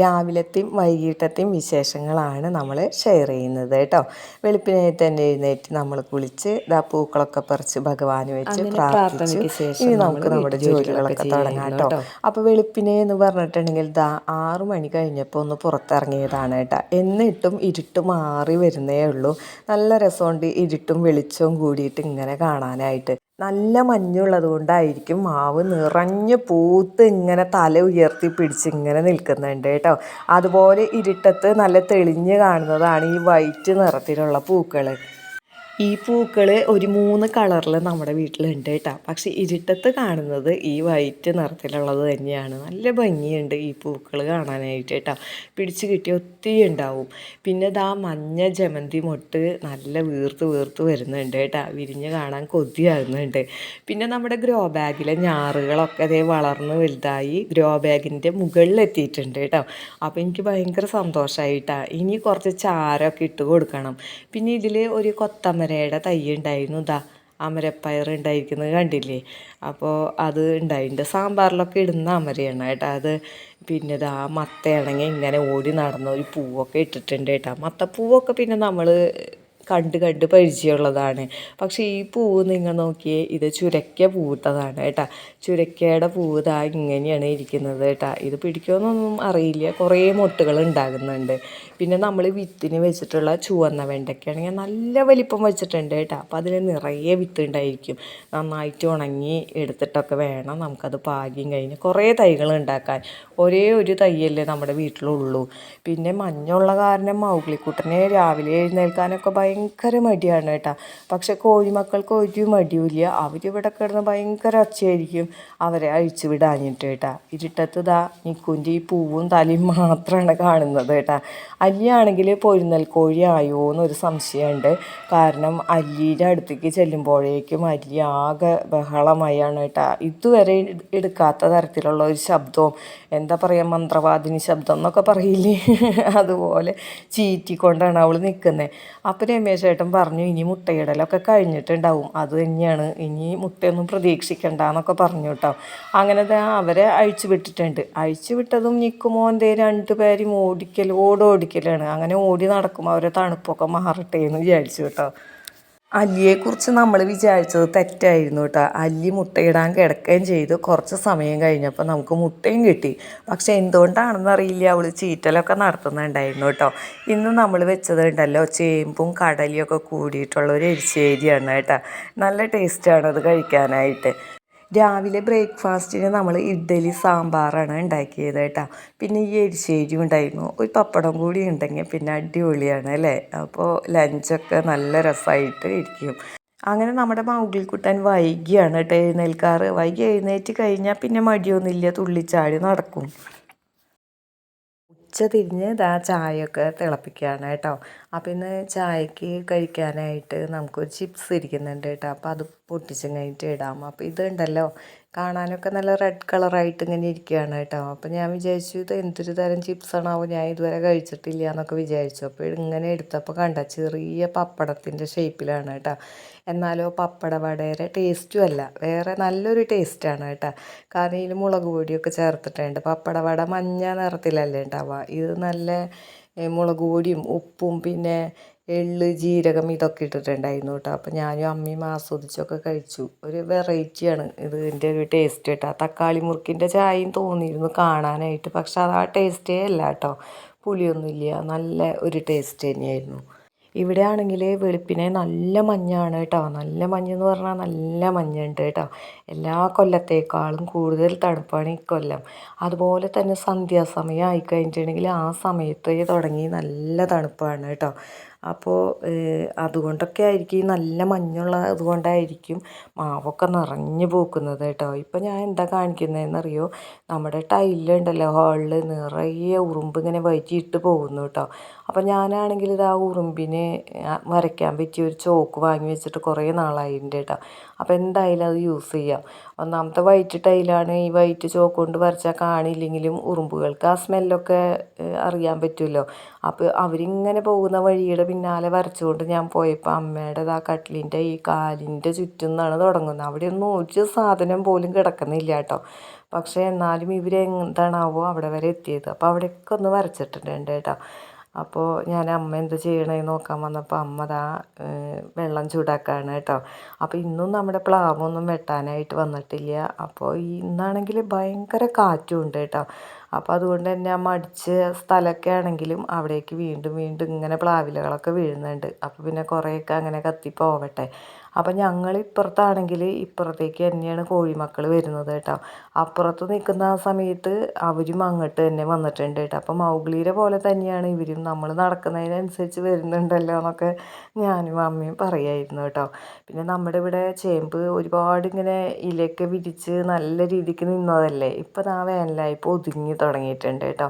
രാവിലത്തെയും വൈകിട്ടത്തെയും വിശേഷങ്ങളാണ് നമ്മൾ ഷെയർ ചെയ്യുന്നത് കേട്ടോ. വെളുപ്പിനെ തന്നെ എഴുന്നേറ്റ് നമ്മൾ കുളിച്ച് ഇതാ പൂക്കളൊക്കെ പറിച്ച് ഭഗവാന് വെച്ച് പ്രാർത്ഥിച്ചു ഇനി നമുക്ക് നമ്മുടെ ജോലികളൊക്കെ തുടങ്ങാം കേട്ടോ. അപ്പോൾ വെളുപ്പിനെ എന്ന് പറഞ്ഞിട്ടുണ്ടെങ്കിൽ ദാ ആറ് മണി കഴിഞ്ഞപ്പോൾ ഒന്ന് പുറത്തിറങ്ങിയതാണ് കേട്ടോ. എന്നിട്ടും ഇരുട്ട് മാറി വരുന്നേ ഉള്ളൂ. നല്ല രസമുണ്ട് ഇരുട്ടും വെളിച്ചവും കൂടിയിട്ട് ഇങ്ങനെ കാണാനായിട്ട്. നല്ല മഞ്ഞുള്ളത് കൊണ്ടായിരിക്കും മാവ് നിറഞ്ഞ് പൂത്ത് ഇങ്ങനെ തല ഉയർത്തി പിടിച്ച് ഇങ്ങനെ നിൽക്കുന്നുണ്ട് കേട്ടോ. അതുപോലെ ഇരുട്ടത്ത് നല്ല തെളിഞ്ഞ് കാണുന്നതാണ് ഈ വൈറ്റ് നിറത്തിലുള്ള പൂക്കൾ ഈ പൂക്കൾ ഒരു മൂന്ന് കളറിൽ നമ്മുടെ വീട്ടിലുണ്ട് കേട്ടോ. പക്ഷേ ഇരുട്ടത്ത് കാണുന്നത് ഈ വൈറ്റ് നിറത്തിലുള്ളത് തന്നെയാണ്. നല്ല ഭംഗിയുണ്ട് ഈ പൂക്കൾ കാണാനായിട്ട് കേട്ടോ. പിടിച്ച് കിട്ടി ഒത്തിരി ഉണ്ടാവും. പിന്നെ ഇതാ മഞ്ഞ ജമന്തി മൊട്ട് നല്ല വീർത്ത് വീർത്ത് വരുന്നുണ്ട് കേട്ടോ. വിരിഞ്ഞ് കാണാൻ കൊതിയാകുന്നുണ്ട്. പിന്നെ നമ്മുടെ ഗ്രോ ബാഗിലെ ഞാറുകളൊക്കെ അതേ വളർന്ന് വലുതായി ഗ്രോ ബാഗിന്റെ മുകളിലെത്തിയിട്ടുണ്ട് കേട്ടോ. അപ്പോൾ എനിക്ക് ഭയങ്കര സന്തോഷമായിട്ടാണ് ഇനി കുറച്ച് ചാരമൊക്കെ ഇട്ട് കൊടുക്കണം. പിന്നെ ഇതിൽ ഒരു കൊത്തമര അമരയുടെ തൈ ഉണ്ടായിരുന്നു. ഇതാ അമരപ്പയർ ഉണ്ടായിരിക്കുന്നത് കണ്ടില്ലേ? അപ്പോൾ അത് ഉണ്ടായിട്ടുണ്ട് സാമ്പാറിലൊക്കെ ഇടുന്ന അമരയാണ് കേട്ടോ അത്. പിന്നെ ഇതാ മത്തയാണെങ്കിൽ ഇങ്ങനെ ഓടി നടന്ന ഒരു പൂവൊക്കെ ഇട്ടിട്ടുണ്ട് കേട്ടോ. മത്തപ്പൂവൊക്കെ പിന്നെ നമ്മൾ കണ്ട് കണ്ട് പരിചയമുള്ളതാണ്. പക്ഷേ ഈ പൂവ് നിങ്ങൾ നോക്കിയേ ഇത് ചുരക്ക പൂത്തതാണ് കേട്ടോ. ചുരക്കയുടെ പൂവ് ഇതാ ഇങ്ങനെയാണ് ഇരിക്കുന്നത് കേട്ടോ. ഇത് പിടിക്കുമെന്നൊന്നും അറിയില്ല. കുറേ മൊട്ടുകൾ ഉണ്ടാകുന്നുണ്ട്. പിന്നെ നമ്മൾ വിത്തിന് വെച്ചിട്ടുള്ള ചുവന്ന വെണ്ടയ്ക്കാണെങ്കിൽ നല്ല വലിപ്പം വെച്ചിട്ടുണ്ട് കേട്ടോ. അപ്പോൾ അതിൽ നിറയെ വിത്ത് ഉണ്ടായിരിക്കും. നന്നായിട്ട് ഉണങ്ങി എടുത്തിട്ടൊക്കെ വേണം നമുക്കത് പാകിയും കഴിഞ്ഞ് കുറേ തൈകൾ ഉണ്ടാക്കാൻ. ഒരേ ഒരു തൈയല്ലേ നമ്മുടെ വീട്ടിലുള്ളൂ. പിന്നെ മഞ്ഞുള്ള കാരണം മൗഗ്ലിക്കുട്ടനെ രാവിലെ എഴുന്നേൽക്കാനൊക്കെ ഭയങ്കര മടിയാണ് കേട്ടോ. പക്ഷെ കോഴിമക്കൾക്ക് ഒരു മടിയുമില്ല. അവരിവിടെ കിടന്ന് ഭയങ്കര ഒച്ചയായിരിക്കും. അവരെ അഴിച്ചു വിടാഞ്ഞിട്ട് കേട്ടാ. ഇരുട്ടത്ത് ഇതാ നിക്കുന്റെ ഈ പൂവും തലയും മാത്രമാണ് കാണുന്നത് കേട്ടാ. അല്ലിയാണെങ്കിൽ പൊരുന്നൽ കോഴി ആയോ എന്നൊരു സംശയമുണ്ട്. കാരണം അല്ലിയുടെ അടുത്തേക്ക് ചെല്ലുമ്പോഴേക്കും അല്ലി ആകെ ബഹളമായാണ് കേട്ടാ. ഇതുവരെ എടുക്കാത്ത തരത്തിലുള്ള ഒരു ശബ്ദവും എന്താ പറയുക മന്ത്രവാദിനി ശബ്ദം എന്നൊക്കെ പറയില്ലേ? അതുപോലെ ചീറ്റിക്കൊണ്ടാണ് അവൾ നിൽക്കുന്നത്. അപ്പോൾ രമേശ് പറഞ്ഞു ഇനി മുട്ടയിടലൊക്കെ കഴിഞ്ഞിട്ടുണ്ടാവും. അത് തന്നെയാണ്. ഇനി മുട്ടയൊന്നും പ്രതീക്ഷിക്കണ്ട എന്നൊക്കെ പറഞ്ഞു കേട്ടോ. അങ്ങനെ അവരെ അഴിച്ചു വിട്ടിട്ടുണ്ട്. അഴിച്ചു വിട്ടതും നിൽക്കുമോ എന്തേ രണ്ടുപേരും ഓടിക്കൽ ഓടോടിക്കലാണ്. അങ്ങനെ ഓടി നടക്കുമ്പോൾ അവരെ തണുപ്പൊക്കെ മാറട്ടെ എന്ന് വിചാരിച്ചു കേട്ടോ. അല്ലിയെക്കുറിച്ച് നമ്മൾ വിചാരിച്ചത് തെറ്റായിരുന്നു കേട്ടോ അല്ലി മുട്ടയിടാൻ കിടക്കുകയും ചെയ്ത്. കുറച്ച് സമയം കഴിഞ്ഞപ്പോൾ നമുക്ക് മുട്ടയും കിട്ടി. പക്ഷെ എന്തുകൊണ്ടാണെന്ന് അറിയില്ല. അവൾ ചീറ്റലൊക്കെ നടത്തുന്നുണ്ടായിരുന്നു കേട്ടോ ഇന്ന് നമ്മൾ വെച്ചത് ഉണ്ടല്ലോ ചേമ്പും കടലിയൊക്കെ കൂടിയിട്ടുള്ള ഒരു എരിശ്ശേരിയാണ് കേട്ടോ നല്ല ടേസ്റ്റാണ് അത് കഴിക്കാനായിട്ട്. രാവിലെ ബ്രേക്ക്ഫാസ്റ്റിന് നമ്മൾ ഇഡ്ഡലി സാമ്പാറാണ് ഉണ്ടാക്കിയത് കേട്ടോ. പിന്നെ ഈ എരിശ്ശേരി ഉണ്ടായിരുന്നു. ഒരു പപ്പടം കൂടി ഉണ്ടെങ്കിൽ പിന്നെ അടിപൊളിയാണ് അല്ലേ? അപ്പോൾ ലഞ്ചൊക്കെ നല്ല രസമായിട്ട് ഇരിക്കും. അങ്ങനെ നമ്മുടെ മൗഗിൽക്കുട്ടൻ വൈകിയാണ് കേട്ടോ എഴുന്നേൽക്കാറ്. വൈകി എഴുന്നേറ്റ് കഴിഞ്ഞാൽ പിന്നെ മടിയൊന്നുമില്ല തുള്ളിച്ചാടി നടക്കും. ഉച്ച തിരിഞ്ഞ് ഇതാ ചായയൊക്കെ തിളപ്പിക്കുകയാണ് കേട്ടോ. അപ്പം ഇന്ന് ചായക്ക് കഴിക്കാനായിട്ട് നമുക്കൊരു ചിപ്സ് ഇരിക്കുന്നുണ്ട് കേട്ടോ. അപ്പോൾ അത് പൊട്ടിച്ചും കഴിഞ്ഞിട്ട് ഇടാം. അപ്പോൾ ഇത് ഉണ്ടല്ലോ കാണാനൊക്കെ നല്ല റെഡ് കളറായിട്ട് ഇങ്ങനെ ഇരിക്കുകയാണ് കേട്ടോ. അപ്പോൾ ഞാൻ വിചാരിച്ചു ഇത് എന്തൊരു തരം ചിപ്സാണാവോ ഞാൻ ഇതുവരെ കഴിച്ചിട്ടില്ല എന്നൊക്കെ വിചാരിച്ചു. അപ്പോൾ ഇങ്ങനെ എടുത്തപ്പോൾ കണ്ട ചെറിയ പപ്പടത്തിന്റെ ഷേപ്പിലാണ് കേട്ടോ. എന്നാലോ പപ്പട വടയുടെ ടേസ്റ്റും അല്ല വേറെ നല്ലൊരു ടേസ്റ്റാണ് കേട്ടോ. കാരണം ഇതിൽ മുളക് പൊടിയൊക്കെ ചേർത്തിട്ടുണ്ട്. പപ്പട വട മഞ്ഞ നിറത്തിലല്ലേ ഉണ്ടാവുക. ഇത് നല്ല മുളക് പൊടിയും ഉപ്പും പിന്നെ എള്ള് ജീരകം ഇതൊക്കെ ഇട്ടിട്ടുണ്ടായിരുന്നു കേട്ടോ. അപ്പോൾ ഞാനും അമ്മയും ആസ്വദിച്ചൊക്കെ കഴിച്ചു. ഒരു വെറൈറ്റിയാണ് ഇത്. ഇതിന്റെ ഒരു ടേസ്റ്റ് കേട്ടോ. തക്കാളി മുറുക്കിന്റെ ചായയും തോന്നിയിരുന്നു കാണാനായിട്ട്. പക്ഷെ അത് ആ ടേസ്റ്റേ അല്ല കേട്ടോ. പുളിയൊന്നുമില്ല നല്ല ഒരു ടേസ്റ്റ് തന്നെയായിരുന്നു. ഇവിടെ ആണെങ്കിൽ വെളുപ്പിനെ നല്ല മഞ്ഞാണ് കേട്ടോ. നല്ല മഞ്ഞെന്ന് പറഞ്ഞാൽ നല്ല മഞ്ഞുണ്ട് കേട്ടോ. എല്ലാ കൊല്ലത്തേക്കാളും കൂടുതൽ തണുപ്പാണ് ഈ കൊല്ലം. അതുപോലെ തന്നെ സന്ധ്യാസമയം ആയിക്കഴിഞ്ഞിട്ടുണ്ടെങ്കിൽ ആ സമയത്ത് തുടങ്ങി നല്ല തണുപ്പാണ് കേട്ടോ. അപ്പോൾ അതുകൊണ്ടൊക്കെ ആയിരിക്കും ഈ നല്ല മഞ്ഞുള്ള അതുകൊണ്ടായിരിക്കും മാവൊക്കെ നിറഞ്ഞു പൂക്കുന്നത് കേട്ടോ. ഇപ്പം ഞാൻ എന്താ കാണിക്കുന്നതെന്നറിയോ നമ്മുടെ ടൈലുണ്ടല്ലോ ഹാളിൽ നിറയെ ഉറുമ്പ് ഇങ്ങനെ വൈകിട്ട് പോകുന്നു കേട്ടോ. അപ്പം ഞാനാണെങ്കിൽ ഇത് ആ ഉറുമ്പിനെ വരയ്ക്കാൻ പറ്റിയ ഒരു ചോക്ക് വാങ്ങി വെച്ചിട്ട് കുറേ നാളായിട്ടുണ്ട് കേട്ടോ. അപ്പോൾ എന്തായാലും അത് യൂസ് ചെയ്യാം. ഒന്നാമത്തെ വൈറ്റ് ടൈലാണ് ഈ വൈറ്റ് ചോക്ക് കൊണ്ട് വരച്ചാൽ കാണില്ലെങ്കിലും ഉറുമ്പുകൾക്ക് ആ സ്മെല്ലൊക്കെ അറിയാൻ പറ്റുമല്ലോ അപ്പോൾ അവരിങ്ങനെ പോകുന്ന വഴിയുടെ പിന്നാലെ വരച്ചുകൊണ്ട് ഞാൻ പോയപ്പോൾ അമ്മയുടെ ആ കട്ടിലിന്റെ ഈ കാലിന്റെ ചുറ്റും നിന്നാണ് തുടങ്ങുന്നത് അവിടെയൊന്നും ഒരു സാധനം പോലും കിടക്കുന്നില്ല കേട്ടോ. പക്ഷേ എന്നാലും ഇവരെന്താണാവോ അവിടെ വരെ എത്തിയത്. അപ്പോൾ അവിടെയൊക്കെ ഒന്ന് വരച്ചിട്ടുണ്ട് കേട്ടോ. അപ്പോൾ ഞാൻ അമ്മ എന്ത് ചെയ്യണേ നോക്കാൻ വന്നപ്പോൾ അമ്മ ദാ വെള്ളം ചൂടാക്കാണ് കേട്ടോ. അപ്പോൾ ഇന്നും നമ്മുടെ പ്ലാവൊന്നും വെട്ടാനായിട്ട് വന്നിട്ടില്ല. അപ്പോൾ ഇന്നാണെങ്കിൽ ഭയങ്കര കാറ്റും ഉണ്ട് കേട്ടോ. അപ്പോൾ അതുകൊണ്ട് തന്നെ ആ മടിച്ച സ്ഥലമൊക്കെ ആണെങ്കിലും അവിടേക്ക് വീണ്ടും വീണ്ടും ഇങ്ങനെ പ്ലാവിലകളൊക്കെ വീഴുന്നുണ്ട്. അപ്പോൾ പിന്നെ കുറേയൊക്കെ അങ്ങനെ കത്തി പോവട്ടെ അപ്പം ഞങ്ങൾ ഇപ്പുറത്താണെങ്കിൽ ഇപ്പുറത്തേക്ക് തന്നെയാണ് കോഴിമക്കൾ വരുന്നത് കേട്ടോ. അപ്പുറത്ത് നിൽക്കുന്ന ആ സമയത്ത് അവരും അങ്ങോട്ട് തന്നെ വന്നിട്ടുണ്ട് കേട്ടോ. അപ്പം മൗഗ്ലീരെ പോലെ തന്നെയാണ് ഇവരും നമ്മൾ നടക്കുന്നതിനനുസരിച്ച് വരുന്നുണ്ടല്ലോ എന്നൊക്കെ ഞാനും അമ്മയും പറയായിരുന്നു കേട്ടോ. പിന്നെ നമ്മുടെ ഇവിടെ ചേമ്പ് ഒരുപാട് ഇങ്ങനെ ഇലയൊക്കെ വിരിച്ച് നല്ല രീതിക്ക് നിന്നതല്ലേ? ഇപ്പം ആ വേനലായപ്പോൾ ഒതുങ്ങി തുടങ്ങിയിട്ടുണ്ട് കേട്ടോ.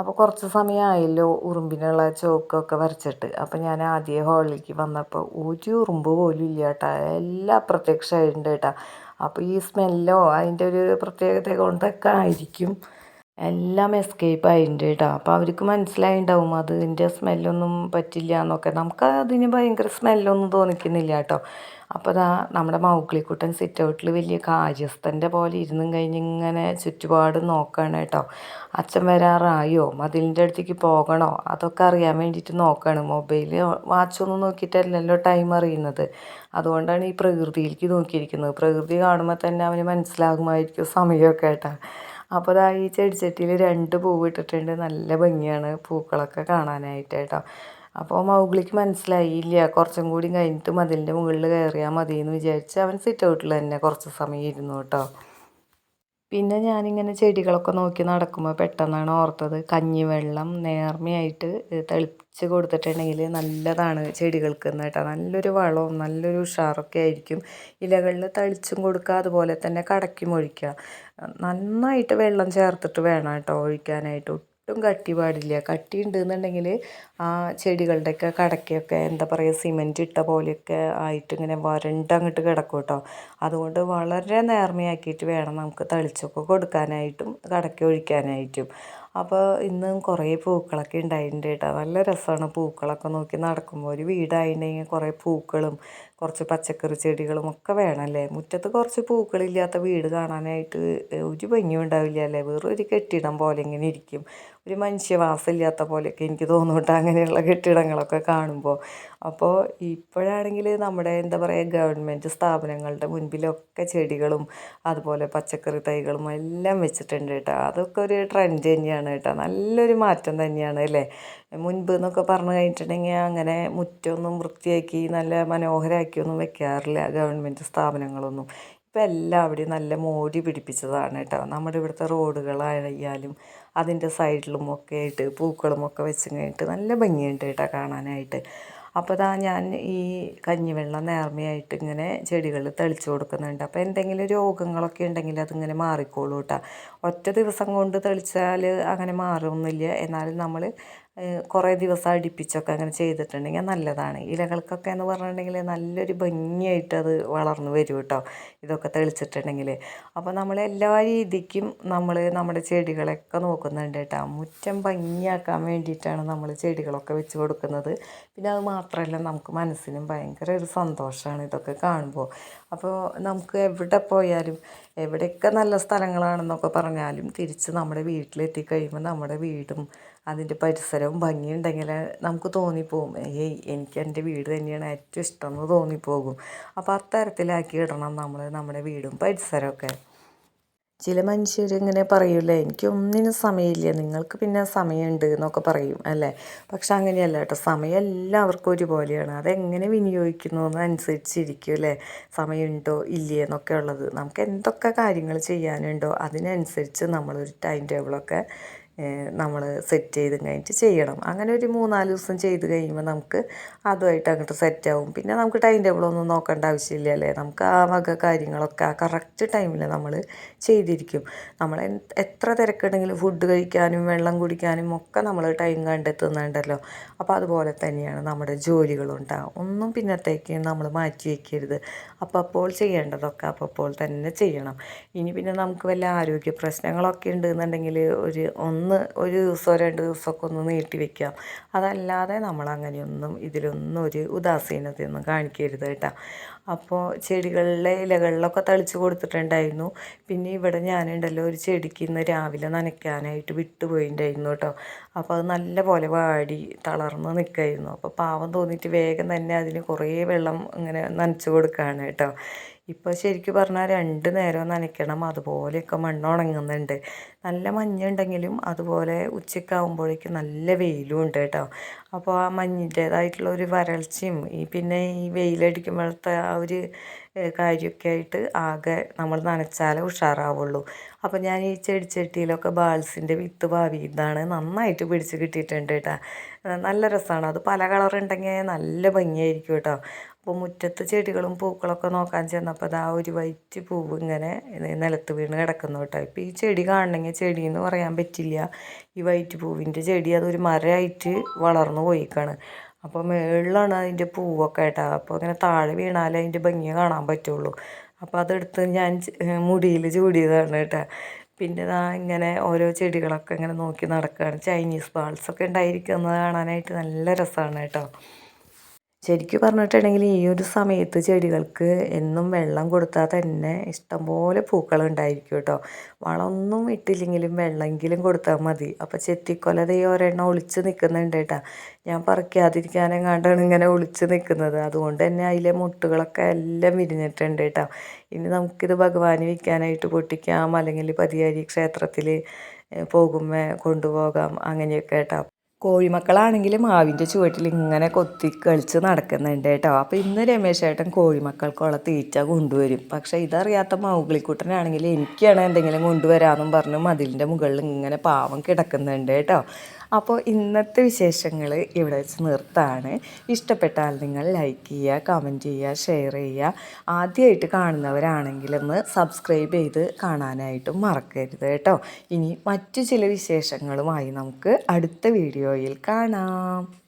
അപ്പോൾ കുറച്ച് സമയമായല്ലോ ഉറുമ്പിനുള്ള ചോക്കൊക്കെ വരച്ചിട്ട്. അപ്പോൾ ഞാൻ ആദ്യം ഹോളിലേക്ക് വന്നപ്പോൾ ഒരു ഉറുമ്പ് പോലും ഇല്ല കേട്ടോ എല്ലാം അപ്രത്യക്ഷമായിട്ടുണ്ട് കേട്ടോ. അപ്പോൾ ഈ സ്മെല്ലോ അതിന്റെ ഒരു പ്രത്യേകത കൊണ്ടൊക്കെ ആയിരിക്കും. എല്ലാം എസ്കേപ്പ് ആയിട്ടുണ്ട് കേട്ടോ. അപ്പോൾ അവർക്ക് മനസ്സിലായിണ്ടാവും അതിന്റെ സ്മെല്ലൊന്നും പറ്റില്ല എന്നൊക്കെ. നമുക്ക് അതിന് ഭയങ്കര സ്മെല്ലൊന്നും തോന്നിക്കുന്നില്ല കേട്ടോ. അപ്പോൾ അതാ നമ്മുടെ മൗഗ്ലിക്കുട്ടൻ സിറ്റൗട്ടിൽ വലിയ കാര്യസ്ഥന്റെ പോലെ ഇരുന്നും കഴിഞ്ഞ് ഇങ്ങനെ ചുറ്റുപാട് നോക്കുകയാണ് കേട്ടോ. അച്ഛൻ വരാറായോ? മതിലിന്റെ അടുത്തേക്ക് പോകണോ? അതൊക്കെ അറിയാൻ വേണ്ടിയിട്ട് നോക്കുകയാണ് മൊബൈൽ വാച്ചൊന്നും നോക്കിയിട്ടല്ലല്ലോ ടൈം അറിയുന്നത്. അതുകൊണ്ടാണ് ഈ പ്രകൃതിയിലേക്ക് നോക്കിയിരിക്കുന്നത്. പ്രകൃതി കാണുമ്പോൾ തന്നെ അവന് മനസ്സിലാകുമായിരിക്കും സമയമൊക്കെ കേട്ടോ. അപ്പോൾ അതാ ഈ ചെടിച്ചട്ടിയിൽ രണ്ട് പൂവ് ഇട്ടിട്ടുണ്ട്. നല്ല ഭംഗിയാണ് പൂക്കളൊക്കെ കാണാനായിട്ട് കേട്ടോ. അപ്പോൾ മൗഗ്ലിക്ക് മനസ്സിലായില്ല. കുറച്ചും കൂടി കഴിഞ്ഞിട്ട് മതിലിന്റെ മുകളിൽ കയറിയാൽ മതി എന്ന് വിചാരിച്ച് അവൻ സിറ്റ് ഔട്ടിൽ തന്നെ കുറച്ച് സമയം ഇരുന്നു കേട്ടോ. പിന്നെ ഞാനിങ്ങനെ ചെടികളൊക്കെ നോക്കി നടക്കുമ്പോൾ പെട്ടെന്നാണ് ഓർത്തത് കഞ്ഞിവെള്ളം നേർമയായിട്ട് തെളിച്ച് കൊടുത്തിട്ടുണ്ടെങ്കിൽ നല്ലതാണ് ചെടികൾക്ക് എന്ന് കേട്ടോ. നല്ലൊരു വളവും നല്ലൊരു ഉഷാറൊക്കെ ആയിരിക്കും. ഇലകളിൽ തളിച്ചും കൊടുക്കുക അതുപോലെ തന്നെ കടക്കി മൊഴിക്കുക നന്നായിട്ട് വെള്ളം ചേർത്തിട്ട് വേണം കേട്ടോ ഒഴിക്കാനായിട്ട്. ഒട്ടും കട്ടി പാടില്ല. കട്ടി ഉണ്ടെന്നുണ്ടെങ്കിൽ ആ ചെടികളുടെയൊക്കെ കടക്കൊക്കെ എന്താ പറയുക സിമന്റ് ഇട്ട പോലെയൊക്കെ ആയിട്ട് ഇങ്ങനെ വരണ്ട് അങ്ങോട്ട് കിടക്കും കേട്ടോ അതുകൊണ്ട് വളരെ നേർമയാക്കിയിട്ട് വേണം നമുക്ക് തളിച്ചൊക്കെ കൊടുക്കാനായിട്ടും കടക്കി ഒഴിക്കാനായിട്ടും. അപ്പോൾ ഇന്നും കുറേ പൂക്കളൊക്കെ ഉണ്ടായിട്ടുണ്ട് കേട്ടോ നല്ല രസമാണ് പൂക്കളൊക്കെ നോക്കി നടക്കുമ്പോൾ. ഒരു വീടായിട്ടുണ്ടെങ്കിൽ കുറേ പൂക്കളും കുറച്ച് പച്ചക്കറി ചെടികളും ഒക്കെ വേണമല്ലേ മുറ്റത്ത് കുറച്ച് പൂക്കളില്ലാത്ത വീട് കാണാനായിട്ട് ഒരു ഭംഗിയും ഉണ്ടാവില്ല അല്ലേ? വേറൊരു കെട്ടിടം പോലെ ഇങ്ങനെ ഇരിക്കും. ഒരു മനുഷ്യവാസം ഇല്ലാത്ത പോലെയൊക്കെ എനിക്ക് തോന്നുന്നുണ്ട് അങ്ങനെയുള്ള കെട്ടിടങ്ങളൊക്കെ കാണുമ്പോൾ. അപ്പോൾ ഇപ്പോഴാണെങ്കിൽ നമ്മുടെ എന്താ പറയുക ഗവൺമെന്റ് സ്ഥാപനങ്ങളുടെ മുൻപിലൊക്കെ ചെടികളും അതുപോലെ പച്ചക്കറി തൈകളും എല്ലാം വെച്ചിട്ടുണ്ട് കേട്ടോ. അതൊക്കെ ഒരു ട്രെൻഡ് തന്നെയാണ് കേട്ടോ. നല്ലൊരു മാറ്റം തന്നെയാണ് അല്ലേ? മുൻപ് എന്നൊക്കെ പറഞ്ഞു കഴിഞ്ഞിട്ടുണ്ടെങ്കിൽ അങ്ങനെ മുറ്റമൊന്നും വൃത്തിയാക്കി നല്ല മനോഹരമാക്കിയൊന്നും വെക്കാറില്ല ഗവൺമെന്റ് സ്ഥാപനങ്ങളൊന്നും. ഇപ്പം അവിടെ നല്ല മോടി പിടിപ്പിച്ചതാണ് കേട്ടോ. നമ്മുടെ ഇവിടുത്തെ റോഡുകളായാലും അതിന്റെ സൈഡിലും ഒക്കെ ആയിട്ട് പൂക്കളും ഒക്കെ വെച്ച് കഴിഞ്ഞിട്ട് നല്ല ഭംഗിയുണ്ട് കേട്ടോ കാണാനായിട്ട്. അപ്പോൾ ഇതാ ഞാൻ ഈ കഞ്ഞിവെള്ളം നേർമയായിട്ട് ഇങ്ങനെ ചെടികൾ തെളിച്ച് കൊടുക്കുന്നുണ്ട്. അപ്പോൾ എന്തെങ്കിലും രോഗങ്ങളൊക്കെ ഉണ്ടെങ്കിൽ അതിങ്ങനെ മാറിക്കോളൂ കേട്ടോ. ഒറ്റ ദിവസം കൊണ്ട് തെളിച്ചാൽ അങ്ങനെ മാറുന്നില്ല. എന്നാലും നമ്മൾ കുറേ ദിവസം അടുപ്പിച്ചൊക്കെ അങ്ങനെ ചെയ്തിട്ടുണ്ടെങ്കിൽ നല്ലതാണ്. ഇലകൾക്കൊക്കെ എന്ന് പറഞ്ഞിട്ടുണ്ടെങ്കിൽ നല്ലൊരു ഭംഗിയായിട്ട് അത് വളർന്നു വരും കേട്ടോ ഇതൊക്കെ തെളിച്ചിട്ടുണ്ടെങ്കിൽ അപ്പോൾ നമ്മൾ എല്ലാ രീതിക്കും നമ്മൾ നമ്മുടെ ചെടികളൊക്കെ നോക്കുന്നുണ്ട് കേട്ടോ. മുറ്റം ഭംഗിയാക്കാൻ വേണ്ടിയിട്ടാണ് നമ്മൾ ചെടികളൊക്കെ വെച്ച് കൊടുക്കുന്നത്. പിന്നെ അത് മാത്രമല്ല നമുക്ക് മനസ്സിനും ഭയങ്കര ഒരു സന്തോഷമാണ് ഇതൊക്കെ കാണുമ്പോൾ. അപ്പോൾ നമുക്ക് എവിടെ പോയാലും എവിടെയൊക്കെ നല്ല സ്ഥലങ്ങളാണെന്നൊക്കെ പറഞ്ഞാലും തിരിച്ച് നമ്മുടെ വീട്ടിലെത്തി കഴിയുമ്പോൾ നമ്മുടെ വീടും അതിന്റെ പരിസരവും ഭംഗിയുണ്ടെങ്കിൽ നമുക്ക് തോന്നിപ്പോകും ഏയ് എനിക്ക് എന്റെ വീട് തന്നെയാണ് ഏറ്റവും ഇഷ്ടം എന്ന് തോന്നിപ്പോകും. അപ്പോൾ അത്തരത്തിലാക്കി ഇടണം നമ്മൾ നമ്മുടെ വീടും പരിസരമൊക്കെ ചില മനുഷ്യരിങ്ങനെ പറയൂലേ എനിക്ക് ഒന്നിനും സമയമില്ല നിങ്ങൾക്ക് പിന്നെ സമയമുണ്ട് എന്നൊക്കെ പറയും അല്ലേ? പക്ഷെ അങ്ങനെയല്ല കേട്ടോ സമയം എല്ലാവർക്കും ഒരുപോലെയാണ്. അതെങ്ങനെ വിനിയോഗിക്കുന്നു എന്നനുസരിച്ചിരിക്കും അല്ലേ? സമയമുണ്ടോ ഇല്ലേ എന്നൊക്കെ ഉള്ളത്. നമുക്ക് എന്തൊക്കെ കാര്യങ്ങൾ ചെയ്യാനുണ്ടോ അതിനനുസരിച്ച് നമ്മളൊരു ടൈം ടേബിളൊക്കെ നമ്മൾ സെറ്റ് ചെയ്ത് കഴിഞ്ഞിട്ട് ചെയ്യണം. അങ്ങനെ ഒരു മൂന്നാൽ ദിവസം ചെയ്ത് കഴിയുമ്പോൾ നമുക്ക് അതുമായിട്ട് അങ്ങോട്ട് സെറ്റാവും പിന്നെ നമുക്ക് ടൈം ടേബിളൊന്നും നോക്കേണ്ട ആവശ്യമില്ല അല്ലേ? നമുക്ക് ആ വക കാര്യങ്ങളൊക്കെ ആ കറക്റ്റ് ടൈമിൽ നമ്മൾ ചെയ്തിരിക്കും. നമ്മൾ എത്ര തിരക്കുണ്ടെങ്കിലും ഫുഡ് കഴിക്കാനും വെള്ളം കുടിക്കാനും ഒക്കെ നമ്മൾ ടൈം കണ്ടെത്തുന്നുണ്ടല്ലോ. അപ്പോൾ അതുപോലെ തന്നെയാണ് നമ്മുടെ ജോലികളുണ്ടാകും ഒന്നും പിന്നത്തേക്ക് നമ്മൾ മാറ്റി വയ്ക്കരുത് അപ്പോൾ അപ്പോൾ ചെയ്യേണ്ടതൊക്കെ അപ്പോൾ തന്നെ ചെയ്യണം. ഇനി പിന്നെ നമുക്ക് വല്ല ആരോഗ്യ പ്രശ്നങ്ങളൊക്കെ ഉണ്ടെന്നുണ്ടെങ്കിൽ ഒരു ഒന്ന് ഒരു ദിവസമോ രണ്ട് ദിവസമൊക്കെ ഒന്ന് നീട്ടി വെക്കാം. അതല്ലാതെ നമ്മൾ അങ്ങനെയൊന്നും ഇതിലൊന്നും ഒരു ഉദാസീനതയൊന്നും കാണിക്കരുത് കേട്ടോ. അപ്പോൾ ചെടികളിലെ ഇലകളിലൊക്കെ തളിച്ച് കൊടുത്തിട്ടുണ്ടായിരുന്നു. പിന്നെ ഇവിടെ ഞാനുണ്ടല്ലോ ഒരു ചെടിക്ക് ഇന്ന് രാവിലെ നനയ്ക്കാനായിട്ട് വിട്ടുപോയിട്ടുണ്ടായിരുന്നു കേട്ടോ. അപ്പോൾ അത് നല്ല പോലെ വാടി തളർന്ന് നിൽക്കായിരുന്നു അപ്പോൾ പാവം തോന്നിയിട്ട് വേഗം തന്നെ അതിന് കുറേ വെള്ളം ഇങ്ങനെ നനച്ച് കൊടുക്കുകയാണ് കേട്ടോ. ഇപ്പോൾ ശരിക്കും പറഞ്ഞാൽ രണ്ട് നേരം നനയ്ക്കണം. അതുപോലെയൊക്കെ മണ്ണ് ഉണങ്ങുന്നുണ്ട്. നല്ല മഞ്ഞുണ്ടെങ്കിലും അതുപോലെ ഉച്ചയ്ക്കാവുമ്പോഴേക്കും നല്ല വെയിലും ഉണ്ട് കേട്ടോ. അപ്പോൾ ആ മഞ്ഞിന്റേതായിട്ടുള്ള ഒരു വരൾച്ചയും ഈ പിന്നെ ഈ വെയിലടിക്കുമ്പോഴത്തെ ആ ഒരു കാര്യമൊക്കെ ആയിട്ട് ആകെ നമ്മൾ നനച്ചാലേ ഉഷാറാവുള്ളൂ. അപ്പോൾ ഞാൻ ഈ ചെടിച്ചട്ടിയിലൊക്കെ ബാൾസിന്റെ വിത്ത് ഭാവിയതാണ് നന്നായിട്ട് പിടിച്ച് കിട്ടിയിട്ടുണ്ട് കേട്ടോ. നല്ല രസമാണ് അത് പല കളർ ഉണ്ടെങ്കിൽ നല്ല ഭംഗിയായിരിക്കും കേട്ടോ. അപ്പോൾ മുറ്റത്ത് ചെടികളും പൂക്കളൊക്കെ നോക്കാൻ ചെന്നപ്പോൾ അത് ആ ഒരു വൈറ്റ് പൂവ് ഇങ്ങനെ നിലത്ത് വീണ് കിടക്കുന്നു കേട്ടോ. ഇപ്പോൾ ഈ ചെടി കാണണമെങ്കിൽ ചെടി എന്ന് പറയാൻ പറ്റില്ല. ഈ വൈറ്റ് പൂവിന്റെ ചെടി അതൊരു മരമായിട്ട് വളർന്നു പോയിക്കാണ്. അപ്പോൾ മുകളിലാണ് അതിന്റെ പൂവൊക്കെ കേട്ടോ. അപ്പോൾ ഇങ്ങനെ താഴെ വീണാലേ അതിന്റെ ഭംഗി കാണാൻ പറ്റുള്ളൂ. അപ്പോൾ അതെടുത്ത് ഞാൻ മുടിയിൽ ചൂടിയതാണ് കേട്ടോ. പിന്നെ ഇതാ ഇങ്ങനെ ഓരോ ചെടികളൊക്കെ ഇങ്ങനെ നോക്കി നടക്കുകയാണ്. ചൈനീസ് ബാൾസൊക്കെ ഉണ്ടായിരിക്കുന്നത് കാണാനായിട്ട് നല്ല രസമാണ് കേട്ടോ. ശരിക്കും പറഞ്ഞിട്ടുണ്ടെങ്കിൽ ഈ ഒരു സമയത്ത് ചെടികൾക്ക് എന്നും വെള്ളം കൊടുത്താൽ തന്നെ ഇഷ്ടംപോലെ പൂക്കൾ ഉണ്ടായിരിക്കും കേട്ടോ. വളമൊന്നും ഇട്ടില്ലെങ്കിലും വെള്ളമെങ്കിലും കൊടുത്താൽ മതി. അപ്പോൾ ചെത്തിക്കൊലത് ഈ ഒരെണ്ണം ഒളിച്ച് നിൽക്കുന്നുണ്ട് കേട്ടോ. ഞാൻ പറിക്കാതിരിക്കാനെങ്ങാണ്ടാണ് ഇങ്ങനെ ഒളിച്ച് നിൽക്കുന്നത് അതുകൊണ്ട് തന്നെ അതിലെ മുട്ടുകളൊക്കെ എല്ലാം വിരിഞ്ഞിട്ടുണ്ട് കേട്ടോ. ഇനി നമുക്കിത് ഭഗവാന് വിൽക്കാനായിട്ട് പൊട്ടിക്കാം. അല്ലെങ്കിൽ പതിയാരി ക്ഷേത്രത്തിൽ പോകുമ്പോൾ കൊണ്ടുപോകാം. അങ്ങനെയൊക്കെ കേട്ടോ. കോഴിമക്കളാണെങ്കിൽ മാവിന്റെ ചുവട്ടിൽ ഇങ്ങനെ കൊത്തി കളിച്ച് നടക്കുന്നുണ്ട് കേട്ടോ. അപ്പോൾ ഇന്ന് രമേശേട്ടൻ കോഴിമക്കൾക്കുള്ള തീറ്റ കൊണ്ടുവരും. പക്ഷേ ഇതറിയാത്ത മൗഗ്ലിക്കുട്ടനാണെങ്കിൽ എനിക്കാണ് എന്തെങ്കിലും കൊണ്ടുവരാമെന്നും പറഞ്ഞ് മതിലിന്റെ മുകളിൽ ഇങ്ങനെ പാവം കിടക്കുന്നുണ്ട് കേട്ടോ. അപ്പോൾ ഇന്നത്തെ വിശേഷങ്ങൾ ഇവിടെ വെച്ച് നിർത്താണ്. ഇഷ്ടപ്പെട്ടാൽ നിങ്ങൾ ലൈക്ക് ചെയ്യുക കമന്റ് ചെയ്യുക ഷെയർ ചെയ്യുക. ആദ്യമായിട്ട് കാണുന്നവരാണെങ്കിൽ ഒന്ന് സബ്സ്ക്രൈബ് ചെയ്ത് കാണാനായിട്ടും മറക്കരുത് കേട്ടോ. ഇനി മറ്റു ചില വിശേഷങ്ങളുമായി നമുക്ക് അടുത്ത വീഡിയോയിൽ കാണാം.